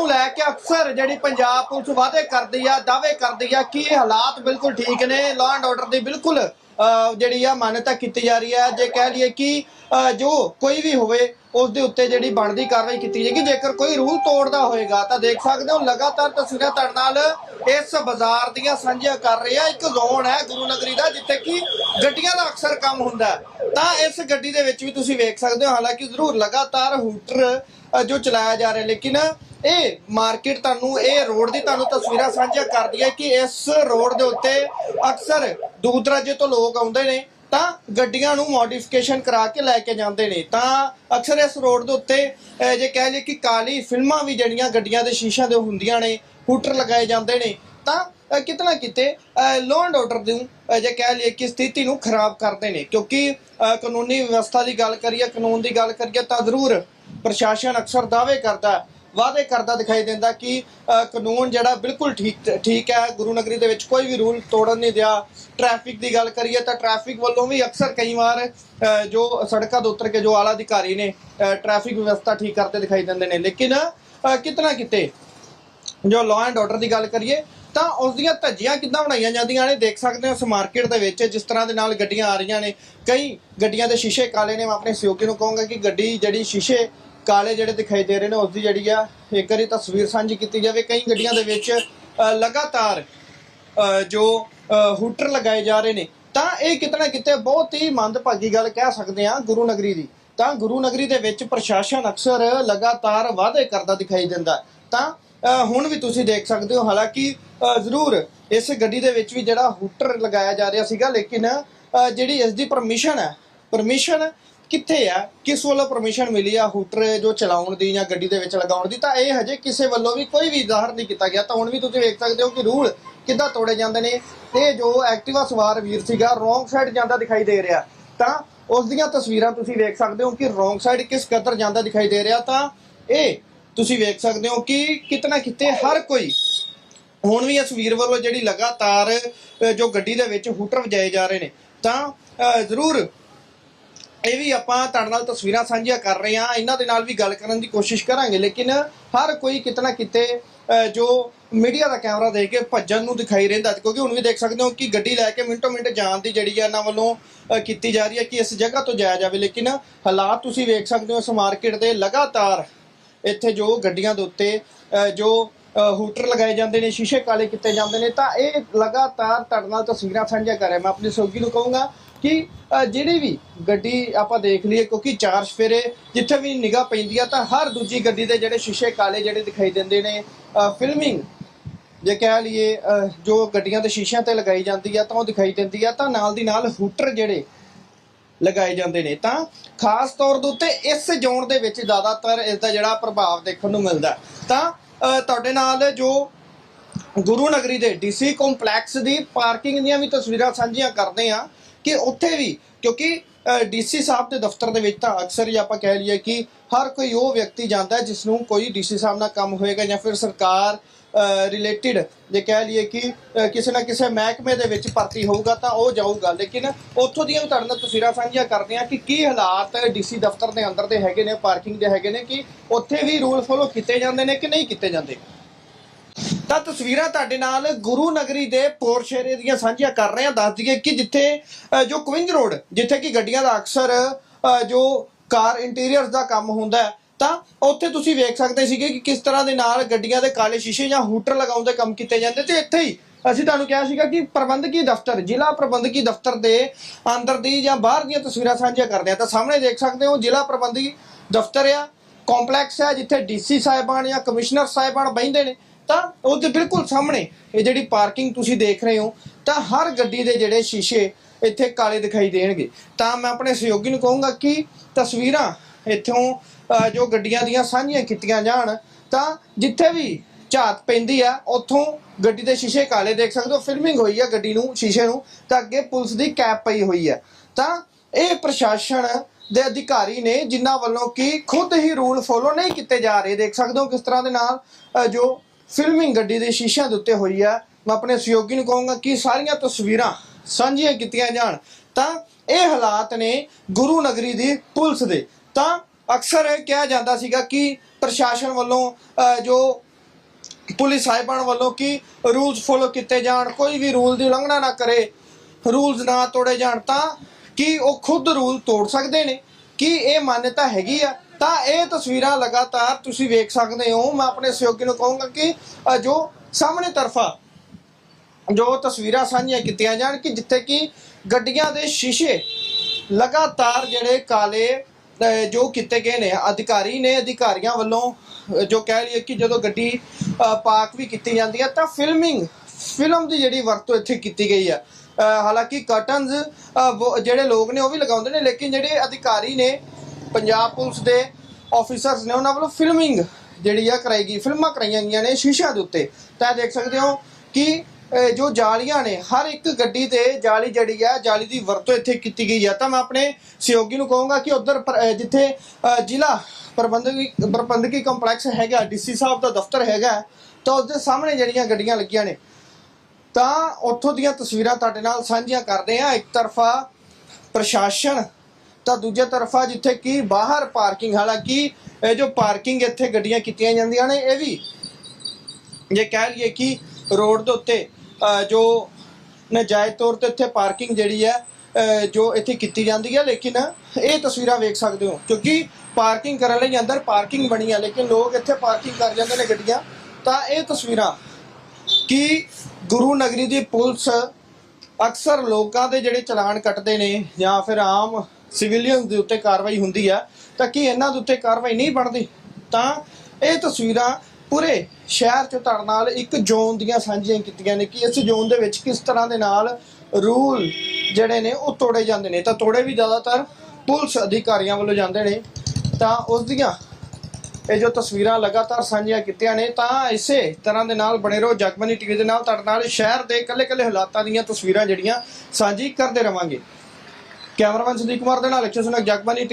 ਨੂੰ ਲੈ ਕੇ ਅਕਸਰ ਜਿਹੜੀ ਪੰਜਾਬ ਪੁਲਿਸ ਵਾਅਦੇ ਕਰਦੀ ਆ, ਦਾਅਵੇ ਕਰਦੀ ਆ, ਕਿ ਇਹ ਹਾਲਾਤ ਬਿਲਕੁਲ ਠੀਕ ਨੇ ਲਾਅ ਐਂਡ ਆਰਡਰ ਦੀ ਬਿਲਕੁਲ ਜਿਹੜੀ ਆ ਮਾਨਤਾ ਕੀਤੀ ਜਾ ਰਹੀ ਹੈ, ਜੇ ਕਹਿ ਲਈਏ ਕਿ ਜੋ ਕੋਈ ਵੀ ਹੋਵੇ ਉਸ ਦੇ ਉੱਤੇ ਜਿਹੜੀ ਬਣਦੀ ਕਾਰਵਾਈ ਕੀਤੀ ਜਾਏਗੀ। ਜੇਕਰ ਕੋਈ ਰੂਲ ਤੋੜਦਾ ਹੋਏਗਾ, ਤਾਂ ਦੇਖ ਸਕਦੇ ਹੋ, ਲਗਾਤਾਰ ਤਸਵੀਰਾਂ ਤੁਹਾਡੇ ਨਾਲ ਇਸ ਬਾਜ਼ਾਰ ਦੀਆਂ ਸਾਂਝੀਆਂ ਕਰ ਰਹੇ ਆ। ਇੱਕ ਜ਼ੋਨ ਹੈ ਗੁਰੂ ਨਗਰੀ ਦਾ, ਜਿੱਥੇ ਕਿ ਗੱਡੀਆਂ ਦਾ ਅਕਸਰ ਕੰਮ ਹੁੰਦਾ ਤਾਂ ਇਸ ਗੱਡੀ ਦੇ ਵਿੱਚ ਵੀ ਤੁਸੀਂ ਵੇਖ ਸਕਦੇ ਹੋ, ਹਾਲਾਂਕਿ ਜ਼ਰੂਰ ਲਗਾਤਾਰ ਹੂਟਰ ਜੋ ਚਲਾਇਆ ਜਾ ਰਿਹਾ, ਲੇਕਿਨ ਇਹ ਮਾਰਕੀਟ ਤੁਹਾਨੂੰ, ਇਹ ਰੋਡ ਦੀ ਤੁਹਾਨੂੰ ਤਸਵੀਰਾਂ ਸਾਂਝੀਆਂ ਕਰਦੀ ਹੈ ਕਿ ਇਸ ਰੋਡ ਦੇ ਉੱਤੇ ਅਕਸਰ ਦੂਰ ਦਰਾਜੇ ਤੋਂ ਲੋਕ ਆਉਂਦੇ ਨੇ ਤਾਂ ਗੱਡੀਆਂ ਨੂੰ ਮੋਡੀਫਿਕੇਸ਼ਨ ਕਰਾ ਕੇ ਲੈ ਕੇ ਜਾਂਦੇ ਨੇ। ਤਾਂ ਅਕਸਰ ਇਸ ਰੋਡ ਦੇ ਉੱਤੇ ਜੇ ਕਹਿ ਲਈਏ ਕਿ ਕਾਲੀ ਫਿਲਮਾਂ ਵੀ ਜਿਹੜੀਆਂ ਗੱਡੀਆਂ ਦੇ ਸ਼ੀਸ਼ਿਆਂ ਦੇ ਹੁੰਦੀਆਂ ਨੇ ਹੂਟਰ ਲਗਾਏ ਜਾਂਦੇ ਨੇ ਤਾਂ ਅ, ਕਿਤਨਾ ਕਿਤੇ ਲਾਅ ਐਂਡ ਆਰਡਰ ਨੂੰ ਜੇ ਕਹਿ ਲਈਏ ਕਿ ਸਥਿਤੀ ਨੂੰ ਖਰਾਬ ਕਰਦੇ ਨੇ। ਕਿਉਂਕਿ ਕਾਨੂੰਨੀ ਵਿਵਸਥਾ ਦੀ ਗੱਲ ਕਰੀਏ ਕਾਨੂੰਨ ਦੀ ਗੱਲ ਕਰੀਏ ਤਾਂ ਜ਼ਰੂਰ ਪ੍ਰਸ਼ਾਸਨ ਅਕਸਰ ਦਾਅਵੇ ਕਰਦਾ ਵਾਅਦੇ ਕਰਦਾ ਦਿਖਾਈ ਦਿੰਦਾ ਕਿ ਕਾਨੂੰਨ ਜਿਹੜਾ ਬਿਲਕੁਲ ਠੀਕ ਠੀਕ ਹੈ ਗੁਰੂ ਨਗਰੀ ਦੇ ਵਿੱਚ ਕੋਈ ਵੀ ਰੂਲ ਤੋੜਨ ਨਹੀਂ ਦਿਆ। ਟ੍ਰੈਫਿਕ ਦੀ ਗੱਲ ਕਰੀਏ ਤਾਂ ਟ੍ਰੈਫਿਕ ਵੱਲੋਂ ਵੀ ਅਕਸਰ ਕਈ ਵਾਰ ਜੋ ਸੜਕਾਂ ਦੇ ਉੱਤਰ ਕੇ ਜੋ ਆਲਾ ਅਧਿਕਾਰੀ ਨੇ ਟ੍ਰੈਫਿਕ ਵਿਵਸਥਾ ਠੀਕ ਕਰਦੇ ਦਿਖਾਈ ਦਿੰਦੇ ਨੇ। ਲੇਕਿਨ ਅ, ਕਿਤਨਾ ਕਿਤੇ ਜੋ ਲਾਅ ਐਂਡ ਆਰਡਰ ਦੀ ਗੱਲ ਕਰੀਏ ਤਾਂ ਉਸ ਦੀਆਂ ਧੱਜੀਆਂ ਕਿੱਦਾਂ ਬਣਾਈਆਂ ਜਾਂਦੀਆਂ ਨੇ? ਦੇਖ ਸਕਦੇ ਹੋ ਇਸ ਮਾਰਕੀਟ ਦੇ ਵਿੱਚ ਜਿਸ ਤਰ੍ਹਾਂ ਦੇ ਨਾਲ ਗੱਡੀਆਂ ਆ ਰਹੀਆਂ ਨੇ। ਕਈ ਗੱਡੀਆਂ ਦੇ ਸ਼ੀਸ਼ੇ ਕਾਲੇ ਨੇ ਮੈਂ ਆਪਣੇ ਸਹਿਯੋਗੀ ਨੂੰ ਕਹੂੰਗਾ ਕਿ ਗੱਡੀ ਜਿਹੜੀ ਸ਼ੀਸ਼ੇ ਕਾਲੇ ਜਿਹੜੇ ਦਿਖਾਈ ਦੇ ਰਹੇ ਨੇ ਉਸ ਦੀ ਜਿਹੜੀ ਆ, ਇੱਕ ਵਾਰੀ ਤਸਵੀਰ ਸਾਂਝੀ ਕੀਤੀ ਜਾਵੇ, ਕਈ ਗੱਡੀਆਂ ਦੇ ਵਿੱਚ ਲਗਾਤਾਰ ਜੋ ਹੂਟਰ ਲਗਾਏ ਜਾ ਰਹੇ ਨੇ। ਤਾਂ ਇਹ ਕਿਤਨਾ ਕਿਤੇ ਬਹੁਤ ਹੀ ਮੰਦਭਾਗੀ ਗੱਲ ਕਹਿ ਸਕਦੇ ਆ ਗੁਰੂ ਨਗਰੀ ਦੀ। ਤਾਂ ਗੁਰੂ ਨਗਰੀ ਦੇ ਵਿੱਚ ਪ੍ਰਸ਼ਾਸਨ ਅਕਸਰ ਲਗਾਤਾਰ ਵਾਅਦੇ ਕਰਦਾ ਦਿਖਾਈ ਦਿੰਦਾ ਤਾਂ ਹੁਣ ਵੀ ਤੁਸੀਂ ਦੇਖ ਸਕਦੇ ਹੋ, ਹਾਲਾਂਕਿ ਜ਼ਰੂਰ ਇਸ ਗੱਡੀ ਦੇ ਵਿੱਚ ਵੀ ਜਿਹੜਾ ਹੂਟਰ ਲਗਾਇਆ ਜਾ ਰਿਹਾ ਸੀਗਾ, ਲੇਕਿਨ ਜਿਹੜੀ ਇਸ ਦੀ ਪਰਮਿਸ਼ਨ ਹੈ, ਪਰਮਿਸ਼ਨ ਕਿੱਥੇ ਆ? ਕਿਸ ਵੱਲੋਂ ਪਰਮਿਸ਼ਨ ਮਿਲੀ ਆ ਹੂਟਰ ਜੋ ਚਲਾਉਣ ਦੀ ਜਾਂ ਗੱਡੀ ਦੇ ਵਿੱਚ ਲਗਾਉਣ ਦੀ? ਤਾਂ ਇਹ ਹਜੇ ਕਿਸੇ ਵੱਲੋਂ ਵੀ ਕੋਈ ਵੀ ਜ਼ਾਹਰ ਨਹੀਂ ਕੀਤਾ ਗਿਆ। ਤਾਂ ਹੁਣ ਵੀ ਤੁਸੀਂ ਵੇਖ ਸਕਦੇ ਹੋ ਕਿ ਰੂਲ ਕਿੱਦਾਂ ਤੋੜੇ ਜਾਂਦੇ ਨੇ। ਇਹ ਜੋ ਐਕਟਿਵਾ ਸਵਾਰ ਵੀਰ ਸੀਗਾ ਰੋਂਗ ਸਾਈਡ ਜਾਂਦਾ ਦਿਖਾਈ ਦੇ ਰਿਹਾ। ਤਾਂ ਉਸ ਦੀਆਂ ਤਸਵੀਰਾਂ ਤੁਸੀਂ ਵੇਖ ਸਕਦੇ ਹੋ ਕਿ ਰੋਂਗ ਸਾਈਡ ਕਿਸ ਕਦਰ ਜਾਂਦਾ ਦਿਖਾਈ ਦੇ ਰਿਹਾ। ਤਾਂ ਇਹ ਤੁਸੀਂ ਵੇਖ ਸਕਦੇ ਹੋ ਕਿ ਕਿਤਨਾ ਕਿਤੇ ਹਰ ਕੋਈ ਹੁਣ ਵੀ ਇਸ ਵੀਰ ਵੱਲੋਂ ਜਿਹੜੀ ਲਗਾਤਾਰ ਜੋ ਗੱਡੀ ਦੇ ਵਿੱਚ ਹੂਟਰ ਵਜਾਏ ਜਾ ਰਹੇ ਨੇ। ਤਾਂ ਜ਼ਰੂਰ ਇਹ ਵੀ ਆਪਾਂ ਤੁਹਾਡੇ ਨਾਲ ਤਸਵੀਰਾਂ ਸਾਂਝੀਆਂ ਕਰ ਰਹੇ ਹਾਂ। ਇਹਨਾਂ ਦੇ ਨਾਲ ਵੀ ਗੱਲ ਕਰਨ ਦੀ ਕੋਸ਼ਿਸ਼ ਕਰਾਂਗੇ ਲੇਕਿਨ ਹਰ ਕੋਈ ਕਿਤਨਾ ਕਿਤੇ ਜੋ ਮੀਡੀਆ ਦਾ ਕੈਮਰਾ ਦੇ ਕੇ ਭੱਜਣ ਨੂੰ ਦਿਖਾਈ ਰਹਿੰਦਾ ਕਿਉਂਕਿ ਹੁਣ ਵੀ ਦੇਖ ਸਕਦੇ ਹੋ ਕਿ ਗੱਡੀ ਲੈ ਕੇ ਮਿੰਟੋ ਮਿੰਟ ਜਾਣ ਦੀ ਜਿਹੜੀ ਹੈ ਇਹਨਾਂ ਵੱਲੋਂ ਕੀਤੀ ਜਾ ਰਹੀ ਹੈ ਕਿ ਇਸ ਜਗ੍ਹਾ ਤੋਂ ਜਾਇਆ ਜਾਵੇ। ਲੇਕਿਨ ਹਾਲਾਤ ਤੁਸੀਂ ਵੇਖ ਸਕਦੇ ਹੋ ਇਸ ਮਾਰਕੀਟ ਦੇ ਲਗਾਤਾਰ ਇੱਥੇ ਜੋ ਗੱਡੀਆਂ ਦੇ ਉੱਤੇ ਅ, ਜੋ ਹੂਟਰ ਲਗਾਏ ਜਾਂਦੇ ਨੇ ਸ਼ੀਸ਼ੇ ਕਾਲੇ ਕੀਤੇ ਜਾਂਦੇ ਨੇ ਤਾਂ ਇਹ ਲਗਾਤਾਰ ਤੁਹਾਡੇ ਨਾਲ ਤਸਵੀਰਾਂ ਸਾਂਝੀਆਂ ਕਰ ਰਿਹਾ। ਮੈਂ ਆਪਣੀ ਸੋਗੀ ਨੂੰ ਕਹੂੰਗਾ ਕਿ ਜਿਹੜੀ ਵੀ ਗੱਡੀ ਆਪਾਂ ਦੇਖ ਲਈਏ ਕਿਉਂਕਿ ਚਾਰ ਸਫੇਰੇ ਜਿੱਥੇ ਵੀ ਨਿਗਾਹ ਪੈਂਦੀ ਆ ਤਾਂ ਹਰ ਦੂਜੀ ਗੱਡੀ ਦੇ ਜਿਹੜੇ ਸ਼ੀਸ਼ੇ ਕਾਲੇ ਜਿਹੜੇ ਦਿਖਾਈ ਦਿੰਦੇ ਨੇ ਫਿਲਮਿੰਗ ਜੇ ਕਹਿ ਲਈਏ ਜੋ ਗੱਡੀਆਂ ਦੇ ਸ਼ੀਸ਼ਿਆਂ ਤੇ ਲਗਾਈ ਜਾਂਦੀ ਆ ਤਾਂ ਉਹ ਦਿਖਾਈ ਦਿੰਦੀ ਆ ਤਾਂ ਨਾਲ ਦੀ ਨਾਲ ਹੂਟਰ ਜਿਹੜੇ ਲਗਾਏ ਜਾਂਦੇ ਨੇ। ਤਾਂ ਖਾਸ ਤੌਰ ਦੇ ਉੱਤੇ ਇਸ ਜ਼ੋਨ ਦੇ ਵਿੱਚ ਜ਼ਿਆਦਾਤਰ ਇਸ ਦਾ ਜਿਹੜਾ ਪ੍ਰਭਾਵ ਦੇਖਣ ਨੂੰ ਮਿਲਦਾ। ਤਾਂ ਅ, ਤੁਹਾਡੇ ਨਾਲ ਜੋ ਗੁਰੂ ਨਗਰੀ ਦੇ ਡੀਸੀ ਕੰਪਲੈਕਸ ਦੀ ਪਾਰਕਿੰਗ ਦੀਆਂ ਵੀ ਤਸਵੀਰਾਂ ਸਾਂਝੀਆਂ ਕਰਦੇ ਆ ਕਿ ਉੱਥੇ ਵੀ, ਕਿਉਂਕਿ ਡੀਸੀ ਸਾਹਿਬ ਦੇ ਦਫ਼ਤਰ ਦੇ ਵਿੱਚ ਤਾਂ ਅਕਸਰ ਹੀ ਆਪਾਂ ਕਹਿ ਲਈਏ ਕਿ ਹਰ ਕੋਈ ਉਹ ਵਿਅਕਤੀ ਜਾਂਦਾ ਹੈ ਜਿਸ ਨੂੰ ਕੋਈ ਡੀਸੀ ਸਾਹਿਬ ਨਾਲ ਕੰਮ ਹੋਏਗਾ ਜਾਂ ਫਿਰ ਸਰਕਾਰ ਰਿਲੇਟਡ ਜੇ ਕਹਿ ਲਈਏ ਕਿ ਕਿਸੇ ਨਾ ਕਿਸੇ ਮਹਿਕਮੇ ਦੇ ਵਿੱਚ ਭਰਤੀ ਹੋਊਗਾ ਤਾਂ ਉਹ ਜਾਊਗਾ। ਲੇਕਿਨ ਉੱਥੋਂ ਦੀਆਂ ਤੁਹਾਡੇ ਨਾਲ ਤਸਵੀਰਾਂ ਸਾਂਝੀਆਂ ਕਰਦੇ ਆ ਕਿ ਕੀ ਹਾਲਾਤ ਡੀਸੀ ਦਫ਼ਤਰ ਦੇ ਅੰਦਰ ਦੇ ਹੈਗੇ ਨੇ, ਪਾਰਕਿੰਗ ਦੇ ਹੈਗੇ ਨੇ, ਕਿ ਉੱਥੇ ਵੀ ਰੂਲ ਫੋਲੋ ਕੀਤੇ ਜਾਂਦੇ ਨੇ ਕਿ ਨਹੀਂ ਕੀਤੇ ਜਾਂਦੇ? ਤਾਂ ਤਸਵੀਰਾਂ ਤੁਹਾਡੇ ਨਾਲ ਗੁਰੂ ਨਗਰੀ ਦੇ ਪੋਰਸ਼ੇਰੇ ਦੀਆਂ ਸਾਂਝੀਆਂ ਕਰ ਰਹੇ ਹਾਂ। ਦੱਸ ਦਈਏ ਕਿ ਜਿੱਥੇ ਜੋ ਕੁਇੰਜ ਰੋਡ ਜਿੱਥੇ ਕਿ ਗੱਡੀਆਂ ਦਾ ਅਕਸਰ ਜੋ ਕਾਰ ਇੰਟੀਰੀਅਰਸ ਦਾ ਕੰਮ ਹੁੰਦਾ ਹੈ, ਤਾਂ ਉੱਥੇ ਤੁਸੀਂ ਵੇਖ ਸਕਦੇ ਸੀਗੇ ਕਿ ਕਿਸ ਤਰ੍ਹਾਂ ਦੇ ਨਾਲ ਗੱਡੀਆਂ ਦੇ ਕਾਲੇ ਸ਼ੀਸ਼ੇ ਜਾਂ ਹੂਟਰ ਲਗਾਉਣ ਦੇ ਕੰਮ ਕੀਤੇ ਜਾਂਦੇ ਤੇ ਇੱਥੇ ਹੀ ਅਸੀਂ ਤੁਹਾਨੂੰ ਕਿਹਾ ਸੀਗਾ ਕਿ ਪ੍ਰਬੰਧਕੀ ਦਫ਼ਤਰ ਜ਼ਿਲ੍ਹਾ ਪ੍ਰਬੰਧਕੀ ਦਫ਼ਤਰ ਦੇ ਅੰਦਰ ਦੀ ਜਾਂ ਬਾਹਰ ਦੀਆਂ ਤਸਵੀਰਾਂ ਸਾਂਝੀਆਂ ਕਰਦੇ ਆ ਤਾਂ ਸਾਹਮਣੇ ਦੇਖ ਸਕਦੇ ਹੋ ਜ਼ਿਲ੍ਹਾ ਪ੍ਰਬੰਧਕੀ ਦਫ਼ਤਰ ਆ ਕੰਪਲੈਕਸ ਹੈ ਜਿੱਥੇ ਡੀਸੀ ਸਾਹਿਬਾਨ ਜਾਂ ਕਮਿਸ਼ਨਰ ਸਾਹਿਬਾਨ ਬੈਠਦੇ ਨੇ। ਤਾਂ ਉਹਦੇ ਬਿਲਕੁਲ ਸਾਹਮਣੇ ਇਹ ਜਿਹੜੀ ਪਾਰਕਿੰਗ ਤੁਸੀਂ ਦੇਖ ਰਹੇ ਹੋ, ਤਾਂ ਹਰ ਗੱਡੀ ਦੇ ਜਿਹੜੇ ਸ਼ੀਸ਼ੇ ਇੱਥੇ ਕਾਲੇ ਦਿਖਾਈ ਦੇਣਗੇ। ਤਾਂ ਮੈਂ ਆਪਣੇ ਸਹਿਯੋਗੀ ਨੂੰ ਕਹੂੰਗਾ ਕਿ ਤਸਵੀਰਾਂ ਇੱਥੋਂ ਜੋ ਗੱਡੀਆਂ ਦੀਆਂ ਸਾਂਝੀਆਂ ਕੀਤੀਆਂ ਜਾਣ, ਤਾਂ ਜਿੱਥੇ ਵੀ ਝਾਤ ਪੈਂਦੀ ਆ, ਉੱਥੋਂ ਗੱਡੀ ਦੇ ਸ਼ੀਸ਼ੇ ਕਾਲੇ ਦੇਖ ਸਕਦੇ ਹੋ। ਫਿਲਮਿੰਗ ਹੋਈ ਆ ਗੱਡੀ ਨੂੰ, ਸ਼ੀਸ਼ੇ ਨੂੰ, ਤਾਂ ਅੱਗੇ ਪੁਲਿਸ ਦੀ ਕੈਪ ਪਈ ਹੋਈ ਆ। ਤਾਂ ਇਹ ਪ੍ਰਸ਼ਾਸਨ ਦੇ ਅਧਿਕਾਰੀ ਨੇ ਜਿਨ੍ਹਾਂ ਵੱਲੋਂ ਕਿ ਖੁਦ ਹੀ ਰੂਲ ਫੋਲੋ ਨਹੀਂ ਕੀਤੇ ਜਾ ਰਹੇ, ਦੇਖ ਸਕਦੇ ਹੋ ਕਿਸ ਤਰ੍ਹਾਂ ਦੇ ਨਾਲ ਜੋ ਫਿਲਮਿੰਗ ਗੱਡੀ ਦੇ ਸ਼ੀਸ਼ਿਆਂ ਦੇ ਉੱਤੇ ਹੋਈ ਆ। ਮੈਂ ਆਪਣੇ ਸਹਿਯੋਗੀ ਨੂੰ ਕਹੂੰਗਾ ਕਿ ਸਾਰੀਆਂ ਤਸਵੀਰਾਂ ਸਾਂਝੀਆਂ ਕੀਤੀਆਂ ਜਾਣ। ਤਾਂ ਇਹ ਹਾਲਾਤ ਨੇ ਗੁਰੂ ਨਗਰੀ ਦੀ ਪੁਲਿਸ ਦੇ। ਤਾਂ ਅਕਸਰ ਇਹ ਕਿਹਾ ਜਾਂਦਾ ਸੀਗਾ ਕਿ ਪ੍ਰਸ਼ਾਸਨ ਵੱਲੋਂ ਜੋ ਪੁਲਿਸ ਸਾਹਿਬਾਨ ਵੱਲੋਂ ਕਿ ਰੂਲਸ ਫੋਲੋ ਕੀਤੇ ਜਾਣ, ਕੋਈ ਵੀ ਰੂਲ ਦੀ ਉਲੰਘਣਾ ਨਾ ਕਰੇ, ਰੂਲਸ ਨਾ ਤੋੜੇ ਜਾਣ, ਤਾਂ ਕੀ ਉਹ ਖੁਦ ਰੂਲ ਤੋੜ ਸਕਦੇ ਨੇ। ਕੀ ਇਹ ਮਾਨਤਾ ਹੈਗੀ ਆ ਤਾਂ ਇਹ ਤਸਵੀਰਾਂ ਲਗਾਤਾਰ ਤੁਸੀਂ ਵੇਖ ਸਕਦੇ ਹੋ। ਮੈਂ ਆਪਣੇ ਸਹਿਯੋਗੀ ਨੂੰ ਕਹੂੰਗਾ ਕਿ ਜੋ ਸਾਹਮਣੇ ਤਰਫਾ ਜੋ ਤਸਵੀਰਾਂ ਸਾਂਝੀਆਂ ਕੀਤੀਆਂ ਜਾਣ ਕਿ ਜਿੱਥੇ ਕਿ ਗੱਡੀਆਂ ਦੇ ਸ਼ੀਸ਼ੇ ਲਗਾਤਾਰ ਜਿਹੜੇ ਕਾਲੇ ਜੋ ਕੀਤੇ ਗਏ ਨੇ। ਅਧਿਕਾਰੀ ਨੇ ਅਧਿਕਾਰੀਆਂ ਵੱਲੋਂ ਜੋ ਕਹਿ ਲਈਏ ਕਿ ਜਦੋਂ ਗੱਡੀ ਪਾਰਕ ਵੀ ਕੀਤੀ ਜਾਂਦੀ ਹੈ ਤਾਂ ਫਿਲਮਿੰਗ ਫਿਲਮ ਦੀ ਜਿਹੜੀ ਵਰਤੋਂ ਇੱਥੇ ਕੀਤੀ ਗਈ ਹੈ। ਅਹ, ਹਾਲਾਂਕਿ ਕਰਟਨਸ ਜਿਹੜੇ ਲੋਕ ਨੇ ਉਹ ਵੀ ਲਗਾਉਂਦੇ ਨੇ ਲੇਕਿਨ ਜਿਹੜੇ ਅਧਿਕਾਰੀ ਨੇ ਪੰਜਾਬ ਪੁਲਿਸ ਦੇ ਆਫੀਸਰਸ ਨੇ ਉਹਨਾਂ ਵੱਲੋਂ ਫਿਲਮਿੰਗ ਜਿਹੜੀ ਆ ਕਰਾਈ ਗਈ ਫਿਲਮਾਂ ਕਰਾਈਆਂ ਗਈਆਂ ਨੇ ਸ਼ੀਸ਼ਿਆਂ ਦੇ ਉੱਤੇ। ਤਾਂ ਇਹ ਦੇਖ ਸਕਦੇ ਹੋ ਕਿ ਜੋ ਜਾਲੀਆਂ ਨੇ, ਹਰ ਇੱਕ ਗੱਡੀ ਤੇ ਜਾਲੀ ਜਿਹੜੀ ਆ, ਜਾਲੀ ਦੀ ਵਰਤੋਂ ਇੱਥੇ ਕੀਤੀ ਗਈ ਆ। ਤਾਂ ਮੈਂ ਆਪਣੇ ਸਹਿਯੋਗੀ ਨੂੰ ਕਹੂੰਗਾ ਕਿ ਉਧਰ ਜਿੱਥੇ ਜ਼ਿਲ੍ਹਾ ਪ੍ਰਬੰਧਕੀ ਪ੍ਰਬੰਧਕੀ ਕੰਪਲੈਕਸ ਹੈਗਾ, ਡੀਸੀ ਸਾਹਿਬ ਦਾ ਦਫ਼ਤਰ ਹੈਗਾ, ਤਾਂ ਉਸਦੇ ਸਾਹਮਣੇ ਜਿਹੜੀਆਂ ਗੱਡੀਆਂ ਲੱਗੀਆਂ ਨੇ। ਤਾਂ ਉੱਥੋਂ ਦੀਆਂ ਤਸਵੀਰਾਂ ਤੁਹਾਡੇ ਨਾਲ ਸਾਂਝੀਆਂ ਕਰਦੇ ਆ ਇੱਕ ਤਰਫਾ ਪ੍ਰਸ਼ਾਸਨ ਤਾਂ ਦੂਜੇ ਤਰਫਾ ਜਿੱਥੇ ਕਿ ਬਾਹਰ ਪਾਰਕਿੰਗ, ਹਾਲਾਂਕਿ ਇਹ ਜੋ ਪਾਰਕਿੰਗ ਇੱਥੇ ਗੱਡੀਆਂ ਕੀਤੀਆਂ ਜਾਂਦੀਆਂ ਨੇ, ਇਹ ਵੀ ਜੇ ਕਹਿ ਲਈਏ ਕਿ ਰੋਡ ਦੇ ਉੱਤੇ ਜੋ ਨਜਾਇਜ਼ ਤੌਰ ਤੇ ਇੱਥੇ ਪਾਰਕਿੰਗ ਜਿਹੜੀ ਹੈ ਜੋ ਇੱਥੇ ਕੀਤੀ ਜਾਂਦੀ ਹੈ, ਲੇਕਿਨ ਇਹ ਤਸਵੀਰਾਂ ਵੇਖ ਸਕਦੇ ਹੋ, ਕਿਉਂਕਿ ਪਾਰਕਿੰਗ ਕਰਨ ਲਈ ਅੰਦਰ ਪਾਰਕਿੰਗ ਬਣੀ ਹੈ, ਲੇਕਿਨ ਲੋਕ ਇੱਥੇ ਪਾਰਕਿੰਗ ਕਰ ਜਾਂਦੇ ਨੇ ਗੱਡੀਆਂ, ਤਾਂ ਇਹ ਤਸਵੀਰਾਂ ਕਿ ਗੁਰੂ ਨਗਰੀ ਦੀ ਪੁਲਿਸ ਅਕਸਰ ਲੋਕਾਂ ਦੇ ਜਿਹੜੇ ਚਲਾਨ ਕੱਟਦੇ ਨੇ ਜਾਂ ਫਿਰ ਆਮ ਸਿਵਿਲੀਅਨ ਦੇ ਉੱਤੇ ਕਾਰਵਾਈ ਹੁੰਦੀ ਆ, ਤਾਂ ਕੀ ਇਹਨਾਂ ਦੇ ਉੱਤੇ ਕਾਰਵਾਈ ਨਹੀਂ ਬਣਦੀ? ਤਾਂ ਇਹ ਤਸਵੀਰਾਂ ਪੂਰੇ ਸ਼ਹਿਰ ਚ ਤੁਹਾਡੇ ਨਾਲ ਇੱਕ ਜ਼ੋਨ ਦੀਆਂ ਸਾਂਝੀਆਂ ਕੀਤੀਆਂ ਨੇ ਕਿ ਇਸ ਜ਼ੋਨ ਦੇ ਵਿੱਚ ਕਿਸ ਤਰ੍ਹਾਂ ਦੇ ਨਾਲ ਰੂਲ ਜਿਹੜੇ ਨੇ ਉਹ ਤੋੜੇ ਜਾਂਦੇ ਨੇ। ਤਾਂ ਤੋੜੇ ਵੀ ਜ਼ਿਆਦਾਤਰ ਪੁਲਿਸ ਅਧਿਕਾਰੀਆਂ ਵੱਲੋਂ ਜਾਂਦੇ ਨੇ। ਤਾਂ ਉਸ ਦੀਆਂ ਇਹ ਜੋ ਤਸਵੀਰਾਂ ਲਗਾਤਾਰ ਸਾਂਝੀਆਂ ਕੀਤੀਆਂ ਨੇ, ਤਾਂ ਇਸੇ ਤਰ੍ਹਾਂ ਦੇ ਨਾਲ ਬਣੇ ਰਹੋ। ਜਗਮਨੀ ਟੀਵੀ ਦੇ ਨਾਲ ਤੁਹਾਡੇ ਨਾਲ ਸ਼ਹਿਰ ਦੇ ਇਕੱਲੇ-ਇਕੱਲੇ ਹਾਲਾਤਾਂ ਦੀਆਂ ਤਸਵੀਰਾਂ ਜਿਹੜੀਆਂ ਸਾਂਝੀ ਕਰਦੇ ਰਵਾਂਗੇ। ਕੈਮਰਾਮੈਨ ਸੰਦੀਪ ਕੁਮਾਰ ਦੇ ਨਾਲ ਅਕਸ਼ਰ ਸੁਨਕ ਜਗਮਨੀ